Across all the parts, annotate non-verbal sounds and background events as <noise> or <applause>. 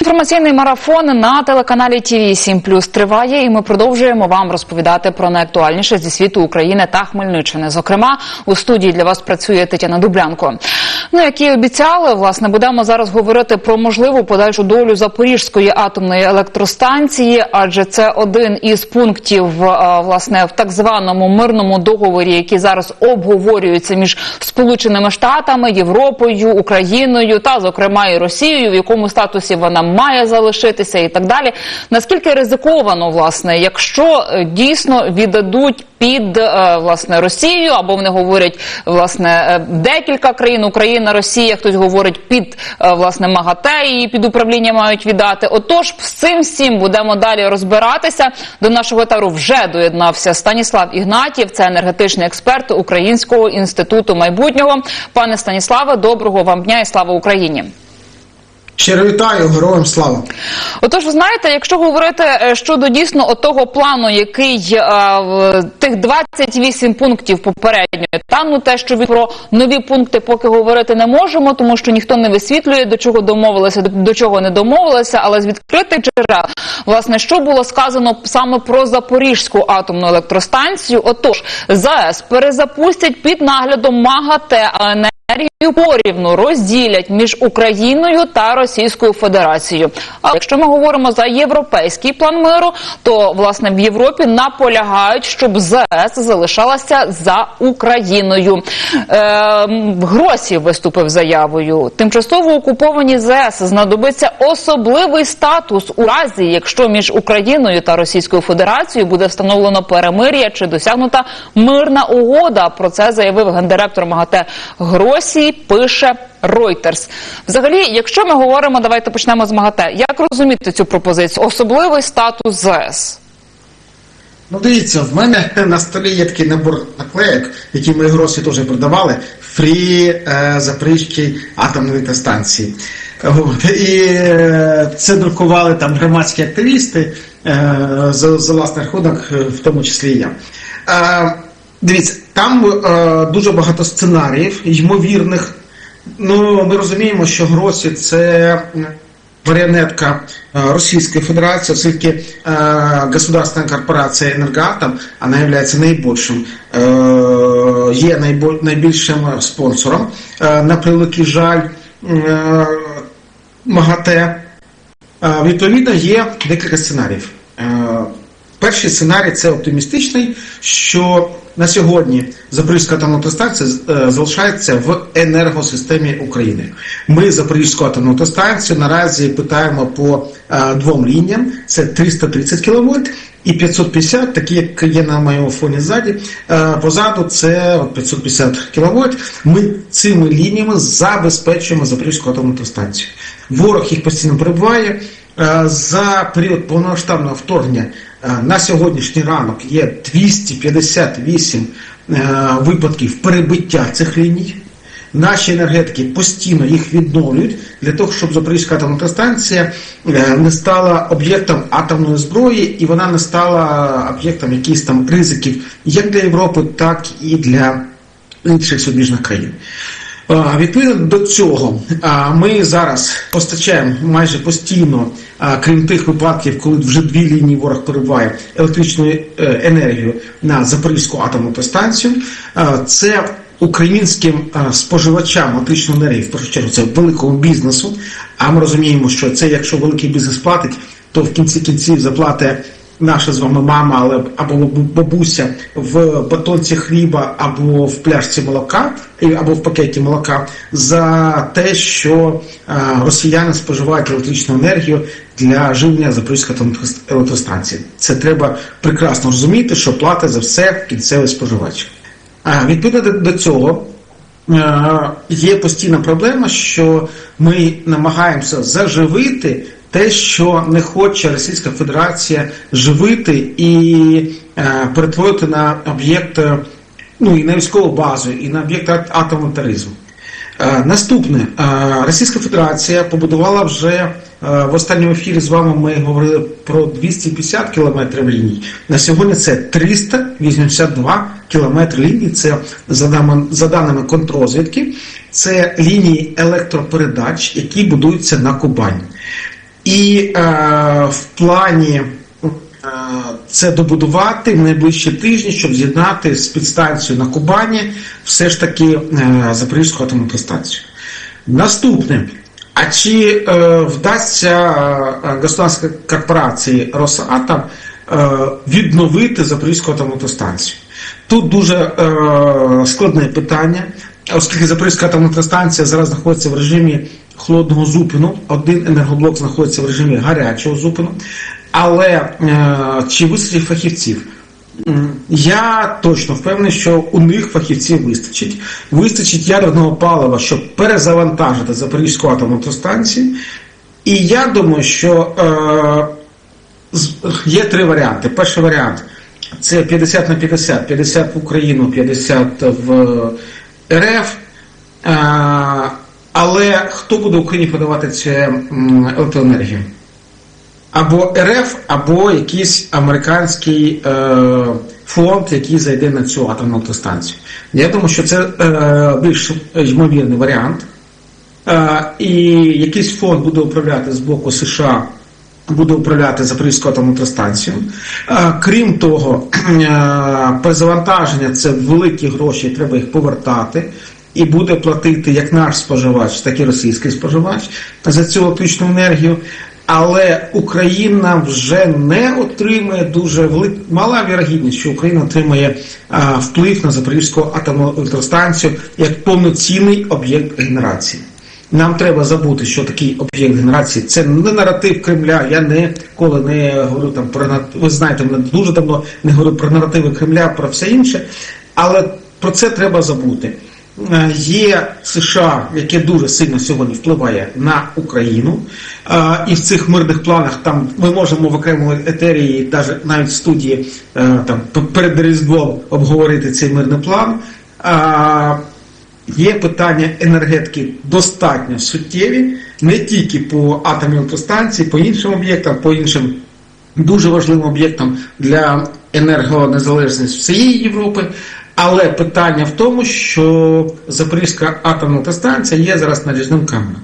Інформаційний марафон на телеканалі ТВ 7 Плюс триває, і ми продовжуємо вам розповідати про найактуальніше зі світу України та Хмельниччини. Зокрема, у студії для вас працює Тетяна Дублянко. Ну, як і обіцяли, власне, будемо зараз говорити про можливу подальшу долю Запорізької атомної електростанції, адже це один із пунктів е, власне в так званому мирному договорі, який зараз обговорюється між Сполученими Штатами, Європою, Україною та, зокрема, і Росією, в якому статусі вона має залишитися, і так далі. Наскільки ризиковано, власне, якщо е, дійсно віддадуть під е, власне Росію, або вони говорять власне е, декілька країн Україна, Росія, хтось говорить під е, власне МАГАТЕ і під управління мають віддати. Отож, з цим всім будемо далі розбиратися. До нашого тару вже доєднався Станіслав Ігнатів, це енергетичний експерт Українського інституту майбутнього. Пане Станіславе, доброго вам дня і слава Україні. Щиро вітаю, героям слава. Отож, ви знаєте, якщо говорити е, щодо дійсно того плану, який е, в- тих 28 пунктів попередньо, та ну те, що про нові пункти поки говорити не можемо, тому що ніхто не висвітлює до чого домовилися, до, до чого не домовилися. Але з відкритих джерел, власне, що було сказано саме про Запорізьку атомну електростанцію. Отож, ЗАЕС перезапустять під наглядом МАГАТЕ. а не енергію порівну розділять між Україною та Російською Федерацією. А якщо ми говоримо за європейський план миру, то власне в Європі наполягають, щоб ЗС залишалася за Україною. Е, Гросі виступив заявою. Тимчасово окуповані ЗС знадобиться особливий статус у разі, якщо між Україною та Російською Федерацією буде встановлено перемир'я чи досягнута мирна угода. Про це заявив гендиректор МАГАТЕ Гросі. Пише Reuters. Взагалі, якщо ми говоримо, давайте почнемо з МАГАТЕ. Як розуміти цю пропозицію? Особливий статус ЗС. Ну дивіться, в мене на столі є такий набор наклеїк, які ми гроші теж продавали. Фрі е, Запорізькій атомної електростанції. От. І е, це друкували там громадські активісти е, за, за власний рахунок, е, в тому числі і я. Е, дивіться, там е, дуже багато сценаріїв, ймовірних. Ну, ми розуміємо, що Гросі це м, маріонетка е, Російської Федерації, оскільки е, государственна корпорація «Енергоатом» вона є найбільшим, е, є найбільшим спонсором. Е, на превеликий жаль, е, МАГАТЕ. Е, Відповідно, є декілька сценаріїв. Перший сценарій це оптимістичний, що на сьогодні Запорізька атомна електростанція е, залишається в енергосистемі України. Ми Запорізьку атомну електростанцію наразі питаємо по е, двом лініям: це 330 кВт і 550, такі як є на моєму фоні ззаді. Е, Позаду це 550 кВт. Ми цими лініями забезпечуємо Запорізьку атомну електростанцію. Ворог їх постійно перебуває. За період повномасштабного вторгнення на сьогоднішній ранок є 258 е, випадків перебиття цих ліній. Наші енергетики постійно їх відновлюють для того, щоб Запорізька атомна електростанція е, не стала об'єктом атомної зброї, і вона не стала об'єктом якихось там ризиків як для Європи, так і для інших субіжних країн. Відповідно до цього, ми зараз постачаємо майже постійно, крім тих випадків, коли вже дві лінії ворог перебуває електричну е, енергію на Запорізьку атомну електростанцію. Це українським споживачам електричної енергії, в першу чергу, це великому бізнесу. А ми розуміємо, що це якщо великий бізнес платить, то в кінці кінців заплатить наша з вами мама, але або бабуся в батонці хліба, або в пляшці молока, або в пакеті молока за те, що е, росіяни споживають електричну енергію для живлення Запорізької електростанції. Це треба прекрасно розуміти, що платить за все кінцевий споживач. Відповідно до- до цього. Е, Є постійна проблема, що ми намагаємося заживити те, що не хоче Російська Федерація живити і е, перетворити на об'єкт, е, ну і на військову базу, і на об'єкт ат- атомного тероризму. Е, Наступне, Е, Російська Федерація побудувала вже е, в останньому ефірі з вами ми говорили про 250 кілометрів ліній. На сьогодні це 382 кілометри ліній. Це за даними, за даними контррозвідки, це лінії електропередач, які будуються на Кубані. І е, в плані е, це добудувати в найближчі тижні, щоб з'єднати з підстанцією на Кубані все ж таки е, Запорізьку станцію. Наступне. А чи е, вдасться е, государській корпорації Росатом е, відновити Запорізьку станцію? Тут дуже е, складне питання, оскільки Запорізька станція зараз знаходиться в режимі холодного зупину, один енергоблок знаходиться в режимі гарячого зупину. Але е, чи вистачить фахівців? Я точно впевнений, що у них фахівців вистачить. Вистачить ядерного палива, щоб перезавантажити Запорізьку атомну станцію. І я думаю, що е, є три варіанти. Перший варіант це 50 на 50, 50 в Україну, 50 в РФ. Е, але хто буде Україні подавати цю електроенергію? Або РФ, або якийсь американський е, фонд, який зайде на цю атомну станцію. Я думаю, що це е, більш ймовірний варіант. Е, і якийсь фонд буде управляти з боку США, буде управляти Запорізьку атомну станцію. Е, крім того, <clears throat> е, перезавантаження це великі гроші, треба їх повертати. І буде платити як наш споживач, так і російський споживач за цю електричну енергію. Але Україна вже не отримує дуже велик... мала вірогідність, що Україна отримає а, вплив на Запорізьку атомну електростанцію як повноцінний об'єкт генерації. Нам треба забути, що такий об'єкт генерації це не наратив Кремля. Я ніколи не говорю там про ви знаєте, мене дуже давно не говорю про наративи Кремля, про все інше. Але про це треба забути. Е, Є США, яке дуже сильно сьогодні впливає на Україну, Е, і в цих мирних планах там ми можемо в окремому етерії, навіть навіть в студії е, там перед Різдвом обговорити цей мирний план. Є питання енергетики достатньо суттєві, не тільки по атомній електростанції, по іншим об'єктам, по іншим дуже важливим об'єктам для енергонезалежності всієї Європи. Але питання в тому, що Запорізька атомна електростанція є зараз наріжним каменем.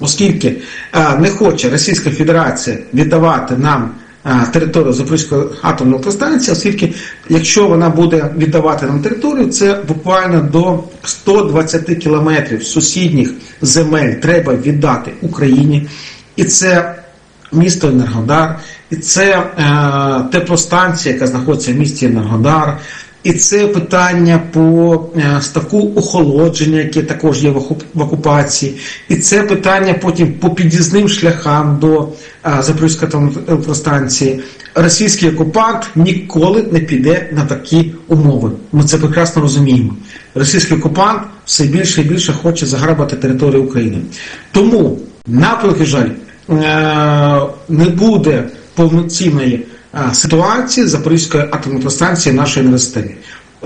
Оскільки а, не хоче Російська Федерація віддавати нам а, територію Запорізької атомної електростанції, оскільки якщо вона буде віддавати нам територію, це буквально до 120 кілометрів сусідніх земель треба віддати Україні. І це місто Енергодар, і це е, теплостанція, яка знаходиться в місті Енергодар. І це питання по е, ставку охолодження, яке також є в окупації, і це питання потім по під'їзним шляхам до е, Запорізької атомної електростанції. Російський окупант ніколи не піде на такі умови. Ми це прекрасно розуміємо. Російський окупант все більше і більше хоче заграбати територію України. Тому, на жаль, е, не буде повноцінної ситуації Запорізької атомної нашої енергосистемі.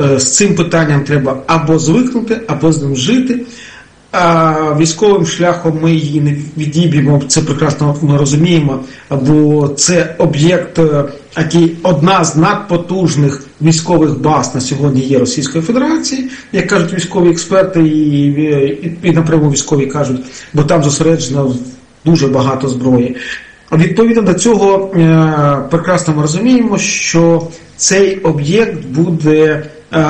Е, З цим питанням треба або звикнути, або з ним жити. А військовим шляхом ми її не відіб'ємо, це прекрасно ми розуміємо, бо це об'єкт, е, який одна з надпотужних військових баз на сьогодні є Російської Федерації, як кажуть військові експерти, і, і, і напряму військові кажуть, бо там зосереджено дуже багато зброї. Відповідно до цього е, прекрасно ми розуміємо, що цей об'єкт буде е,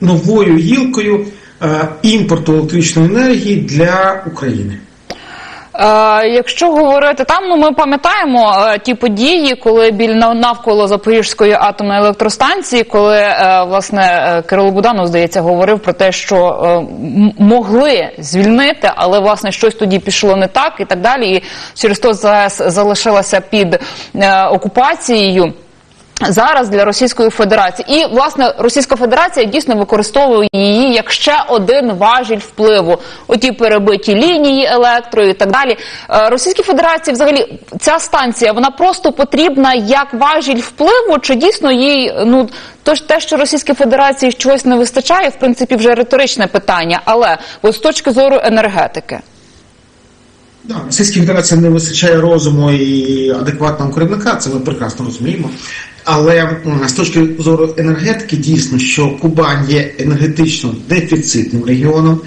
новою гілкою е, імпорту електричної енергії для України. Е, якщо говорити там, ну ми пам'ятаємо е, ті події, коли біль нав- навколо Запорізької атомної електростанції, коли е, власне Кирило Буданов, здається, говорив про те, що могли звільнити, але власне щось тоді пішло не так і так далі. І через то ЗАЕС залишилася під окупацією. Зараз для Російської Федерації і власне Російська Федерація дійсно використовує її як ще один важіль впливу. Оті перебиті лінії електро і так далі. Е, Російській Федерації, взагалі, ця станція вона просто потрібна як важіль впливу, чи дійсно їй ну то ж те, що Російській Федерації чогось не вистачає, в принципі, вже риторичне питання, але от з точки зору енергетики. Да, Російській Федерації не вистачає розуму і адекватного керівника, це ми прекрасно розуміємо. Але з точки зору енергетики, дійсно, що Кубань є енергетично дефіцитним регіоном,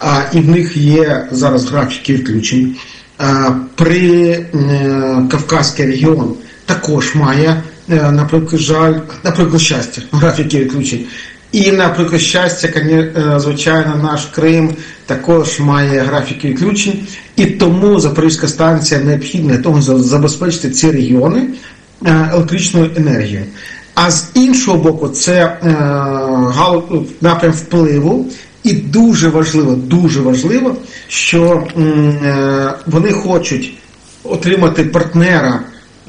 а і в них є зараз графіки відключень. при е, Кавказький регіон також має, е, наприклад, жаль, наприклад, щастя, <laughs> графіки відключень. І, наприклад, щастя, е, звичайно, наш Крим також має графіки відключень, і тому Запорізька станція необхідна для того, щоб забезпечити ці регіони електричною енергією. А з іншого боку, це е, напрям впливу, і дуже важливо, дуже важливо, що е, вони хочуть отримати партнера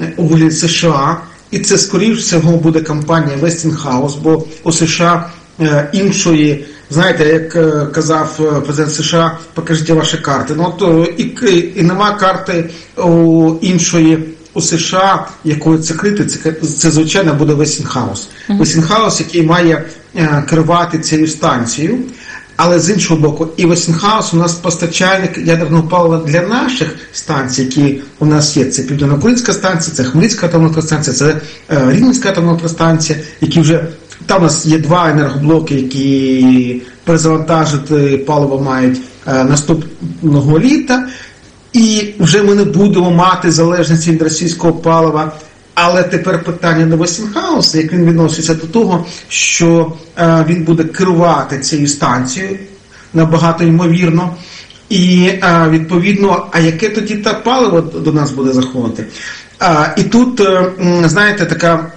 е, у США, і це скоріш всього буде компанія Westinghouse, бо у США е, іншої, знаєте, як е, казав е, президент США, покажіть ваші карти. Ну от е, і, і нема карти у іншої. У США, якою це крити, це, це звичайно буде Westinghouse. Westinghouse, який має е, керувати цією станцією. Але з іншого боку, і Westinghouse у нас постачальник ядерного палива для наших станцій, які у нас є. Це Південно-Українська станція, це Хмельницька атомна електростанція, це е, Рівненська атомна електростанція, які вже там у нас є два енергоблоки, які перезавантажити паливо мають е, наступного літа. І вже ми не будемо мати залежності від російського палива. Але тепер питання до Весінхауса, як він відноситься до того, що е, він буде керувати цією станцією набагато ймовірно. І е, відповідно, а яке тоді та паливо до нас буде заходити? А, і тут, е, знаєте, така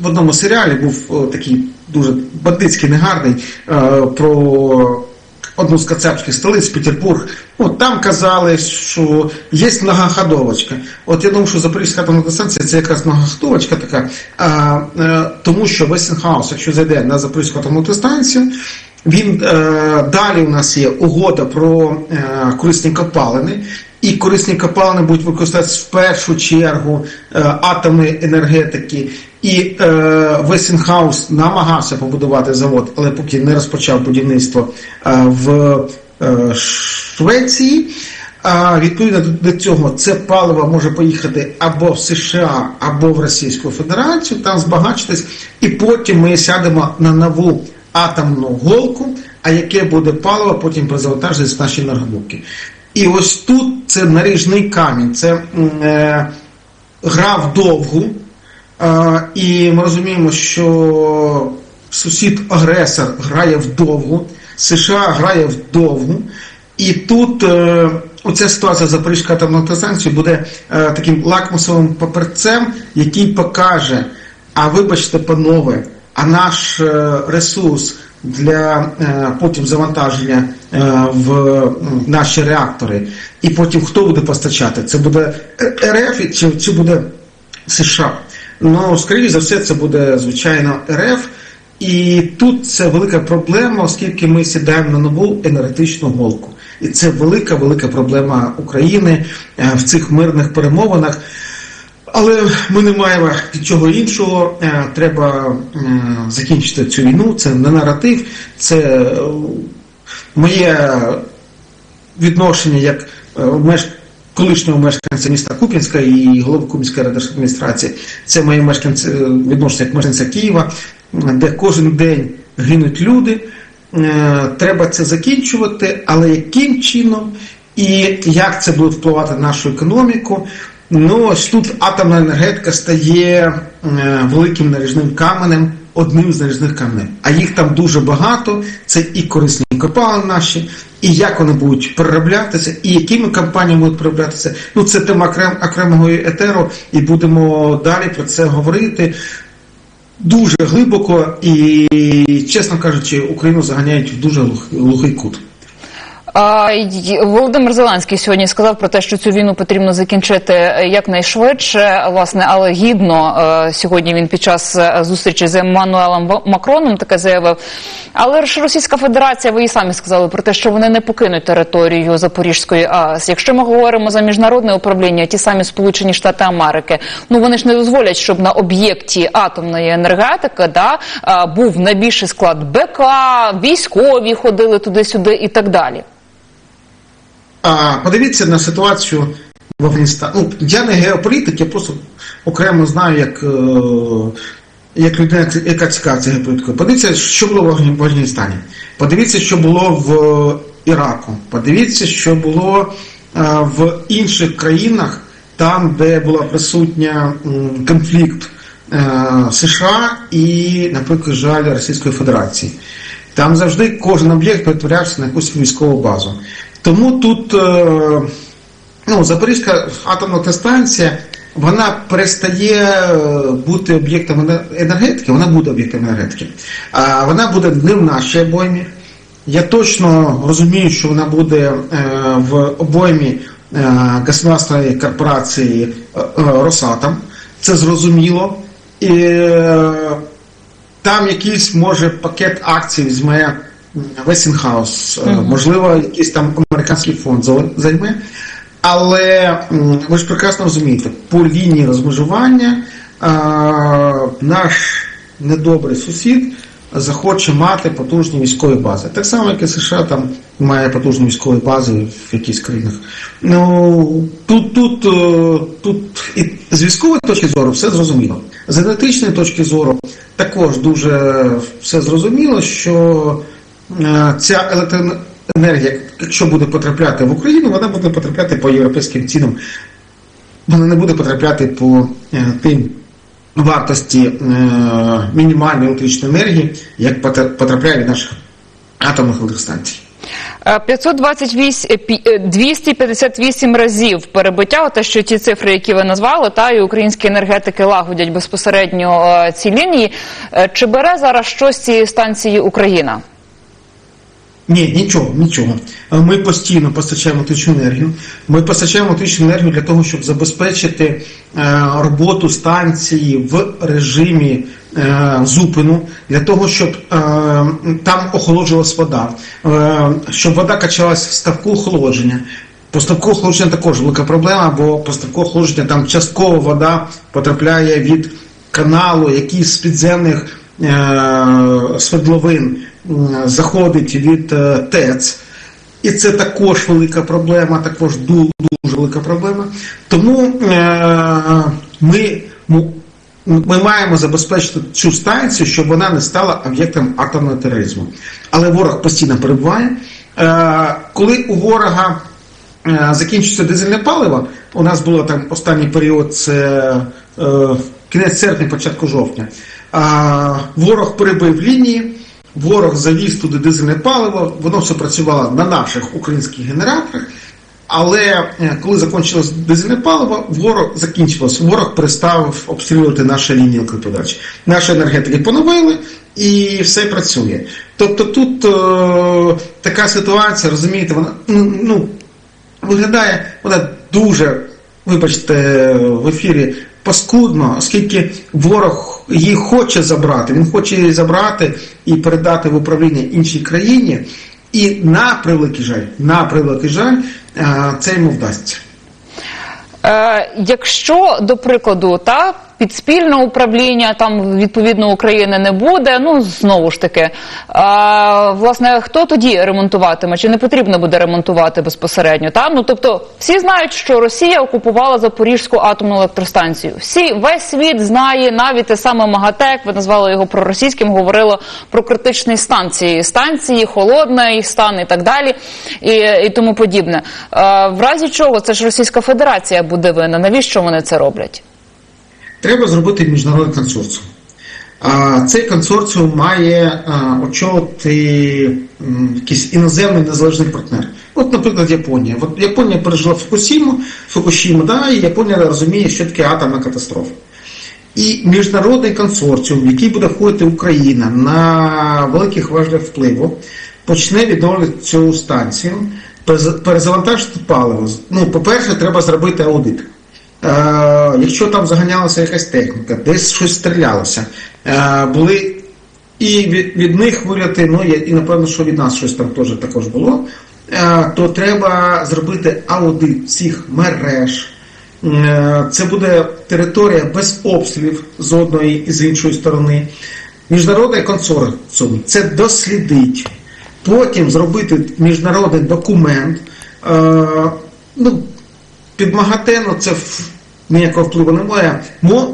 в одному серіалі був о, такий дуже бандитський, негарний е, про одну з кацапських столиць Петербург. От там казали, що є многоходовочка. От я думаю, що Запорізька атомна станція це якраз многоходовочка така, а, е, тому що Весенхаус, якщо зайде на Запорізьку атомну станцію, він е, далі у нас є угода про е, корисні копалини. І корисні копалини будуть використовуватися в першу чергу е, атомної енергетики. І е, Весінхаус намагався побудувати завод, але поки не розпочав будівництво е, в е, Швеції. А відповідно до- цього це паливо може поїхати або в США, або в Російську Федерацію, там збагачитись, і потім ми сядемо на нову атомну голку, а яке буде паливо, потім перезавантажується в наші енергоблоки. І ось тут це наріжний камінь, це е, гра вдовгу. Е, і ми розуміємо, що сусід-агресор грає вдовгу, США грає вдовгу. І тут е, оця ситуація з Запорізькою атомною буде е, таким лакмусовим паперцем, який покаже, а вибачте, панове, а наш е, ресурс для е, потім завантаження е, в наші реактори, і потім хто буде постачати? Це буде РФ чи, чи буде США? Ну, скоріше за все, це буде звичайно РФ. І тут це велика проблема, оскільки ми сідаємо на нову енергетичну голку. І це велика, велика проблема України е, в цих мирних перемовинах. Але ми не маємо нічого іншого. Е, Треба закінчити цю війну. Це не наратив, це е, моє відношення як е, меж... колишнього мешканця міста Куп'янська і голови Куп'янської адміністрації. Це моє мешканці відношення як мешканця Києва, де кожен день гинуть люди. Треба це закінчувати, але яким чином і як це буде впливати на нашу економіку? Ну, ось тут атомна енергетика стає е, великим наріжним каменем, одним з наріжних каменів. А їх там дуже багато. Це і корисні копалини наші, і як вони будуть перероблятися, і якими компаніями будуть перероблятися. Ну, це тема окрем, окремого етеру, і будемо далі про це говорити. Дуже глибоко і, чесно кажучи, Україну заганяють в дуже глухий кут. Володимир Зеленський сьогодні сказав про те, що цю війну потрібно закінчити е, якнайшвидше, власне, але гідно е, сьогодні він під час е, зустрічі з Еммануелем Макроном таке заявив. Але ж Російська Федерація, ви і самі сказали про те, що вони не покинуть територію Запорізької АЕС. Якщо ми говоримо за міжнародне управління, ті самі Сполучені Штати Америки, ну вони ж не дозволять, щоб на об'єкті атомної енергетики да, був найбільший склад БК, військові ходили туди-сюди і так далі. А подивіться на ситуацію в Афганістані. Ну, я не геополітик, я просто окремо знаю, як, е, як людина, яка цікавиться геополітикою. Подивіться, що було в Афгані- Афганістані. Подивіться, що було в Іраку. Подивіться, що було в інших країнах, там, де була присутня конфлікт е, США і, наприклад, жаль Російської Федерації. Там завжди кожен об'єкт перетворявся на якусь військову базу. Тому тут е, ну, Запорізька атомна електростанція, вона перестає е, бути об'єктом енергетики, вона буде об'єктом енергетики. А вона буде не в нашій обоймі. Я точно розумію, що вона буде е, в обоймі государственної корпорації Росатом. Це зрозуміло. І там якийсь може пакет акцій візьме м, Westinghouse, е, можливо, якийсь там американський фонд займе. Але ви ж прекрасно розумієте, по лінії розмежування е, наш недобрий сусід захоче мати потужні військові бази. Так само, як і США там має потужні військові бази в якихось країнах. Ну тут, тут, е, тут і з військової точки зору все зрозуміло. З енергетичної точки зору також дуже все зрозуміло, що ця електроенергія, якщо буде потрапляти в Україну, вона буде потрапляти по європейським цінам. Вона не буде потрапляти по е, тим вартості е, мінімальної електричної енергії, як потрапляє від наших атомних електростанцій. Е, 528, е, пі- е, 258 разів перебиття, те, що ті цифри, які ви назвали, та і українські енергетики лагодять безпосередньо е, ці лінії. Е, Чи бере зараз щось цієї станції Україна? Ні, нічого, нічого. Е, Ми постійно постачаємо електричну енергію. Ми постачаємо електричну енергію для того, щоб забезпечити е, роботу станції в режимі е, зупину, для того, щоб там охолоджувалась вода, щоб вода качалась в ставку охолодження. По ставку охолодження також велика проблема, бо по ставку охолодження там частково вода потрапляє від каналу, який з підземних свердловин заходить від е, ТЕЦ. І це також велика проблема, також дуже велика проблема. Тому е, ми, ми маємо забезпечити цю станцію, щоб вона не стала об'єктом атомного тероризму. Але ворог постійно перебуває. Е, коли у ворога закінчиться дизельне паливо, у нас було там останній період, це кінець серпня, початку жовтня. Ворог перебив лінії, ворог завіз туди дизельне паливо, воно все працювало на наших українських генераторах. Але е, коли закінчилось дизельне паливо, ворог закінчилось, ворог перестав обстрілювати наші лінії електроподачі. Наші енергетики поновили і все працює. Тобто тут е, така ситуація, розумієте, вона ну, ну, виглядає вона дуже, вибачте, в ефірі паскудно, оскільки ворог її хоче забрати, він хоче її забрати і передати в управління іншій країні. І на превеликий жаль, на превеликий жаль, е, це йому вдасться. Е, якщо, до прикладу, та підспільне управління там відповідно України не буде, ну знову ж таки, е, власне, хто тоді ремонтуватиме? Чи не потрібно буде ремонтувати безпосередньо? Та? Ну тобто, всі знають, що Росія окупувала Запорізьку атомну електростанцію. Всі весь світ знає, навіть те саме МАГАТЕК, ви назвали його проросійським, говорило про критичні станції, станції, холодний стан і так далі, і, і тому подібне. Е, в разі чого це ж Російська Федерація буде винна? Навіщо вони це роблять? Треба зробити міжнародний консорціум. Цей консорціум має очолити якийсь іноземний незалежний партнер. От, наприклад, Японія. От Японія пережила Фукусіму, Фукушіму, да, і Японія розуміє, що таке атомна катастрофа. І міжнародний консорціум, в який буде входити Україна на великих важелях впливу, почне відновлювати цю станцію, перезавантажити паливо. Ну, по-перше, треба зробити аудит. Е, якщо там заганялася якась техніка, десь щось стрілялося, е, були і від, них виляти, ну і напевно, що від нас щось там теж також було, е, то треба зробити аудит всіх мереж. Це буде територія без обстрілів з одної і з іншої сторони. Міжнародний консорціум це дослідить, потім зробити міжнародний документ. Ну, під МАГАТЕ ну, це ніякого впливу немає.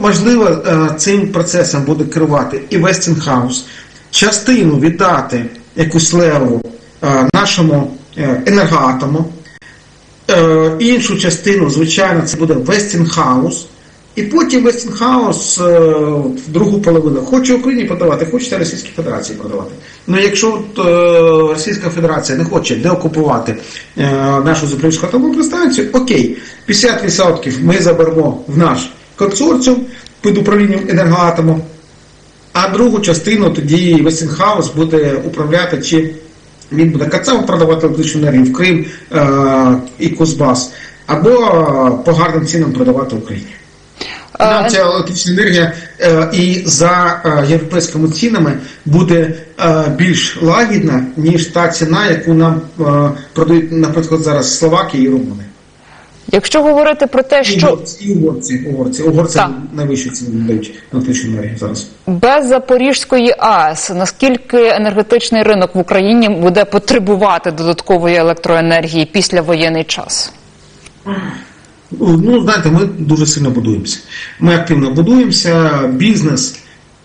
Можливо, е, цим процесом буде керувати і Westinghouse. Частину віддати якусь леву е, нашому е, енергоатому. Іншу частину, звичайно, це буде Westinghouse. І потім Westinghouse е, в другу половину хоче Україні продавати, хоче Російській Федерації продавати. Ну якщо е, Російська Федерація не хоче деокупувати е, нашу Запорізьку атомну електростанцію, окей, 50% ми заберемо в наш консорціум під управлінням енергоатому, а другу частину тоді Westinghouse буде управляти, чи він буде кацапу продавати електричну енергію в Крим і Кузбас, або по гарним цінам продавати Україні. Ця електрична енергія е, і за е, європейськими цінами буде е, більш лагідна, ніж та ціна, яку нам продають, наприклад, зараз Словакія і Румунія. Якщо говорити про те, що і угорці, угорці, угорці найвищу ціну дають електричну енергію зараз. без Запорізької АЕС наскільки енергетичний ринок в Україні буде потребувати додаткової електроенергії після воєнний час? Ну, знаєте, ми дуже сильно будуємося. Ми активно будуємося. Бізнес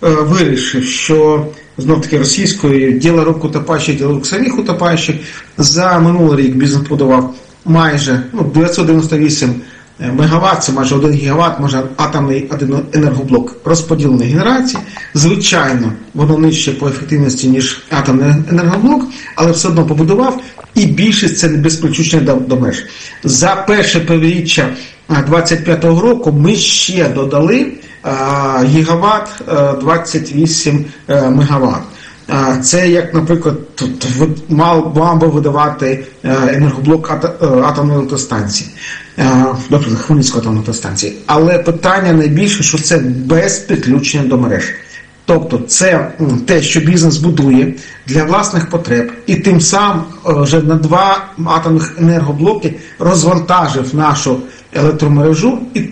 е, вирішив, що знов таки російською діла рук утопаючих, діло рук самих утопаючих. За минулий рік бізнес подавав майже ну, 998 мегаватт, це майже 1 гігаватт, може атомний один енергоблок розподіленої генерації. Звичайно, воно нижче по ефективності, ніж атомний енергоблок, але все одно побудував. І більшість це не без до, до меж. За перше півріччя 25-го року ми ще додали а, гігават а, 28 е, мегаватт. А, Це як, наприклад, тут мав мав би видавати е, енергоблок е, атомної електростанції, наприклад, Хмельницької атомної електростанції. Але питання найбільше, що це без підключення до мереж. Тобто це те, що бізнес будує для власних потреб, і тим самим е, вже на два атомних енергоблоки розвантажив нашу електромережу, і,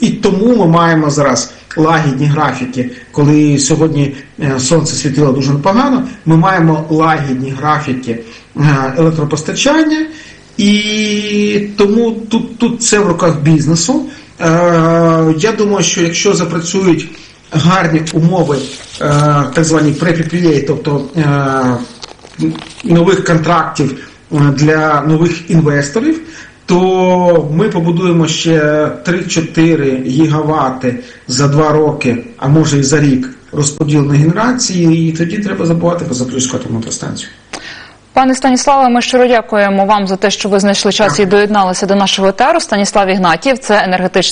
і тому ми маємо зараз лагідні графіки. Коли сьогодні е, сонце світило дуже непогано, ми маємо лагідні графіки е, електропостачання, і тому тут, тут це в руках бізнесу. Е, Я думаю, що якщо запрацюють гарні умови, е, так звані pre-PPA, тобто е, нових контрактів для нових інвесторів, то ми побудуємо ще 3-4 гігавати за 2 роки, а може і за рік розподіленої генерації, і тоді треба забувати про Запорізьку атомну електростанцію. Пане Станіславе, ми щиро дякуємо вам за те, що ви знайшли час і доєдналися до нашого етеру. Станіслав Ігнатів, це енергетичний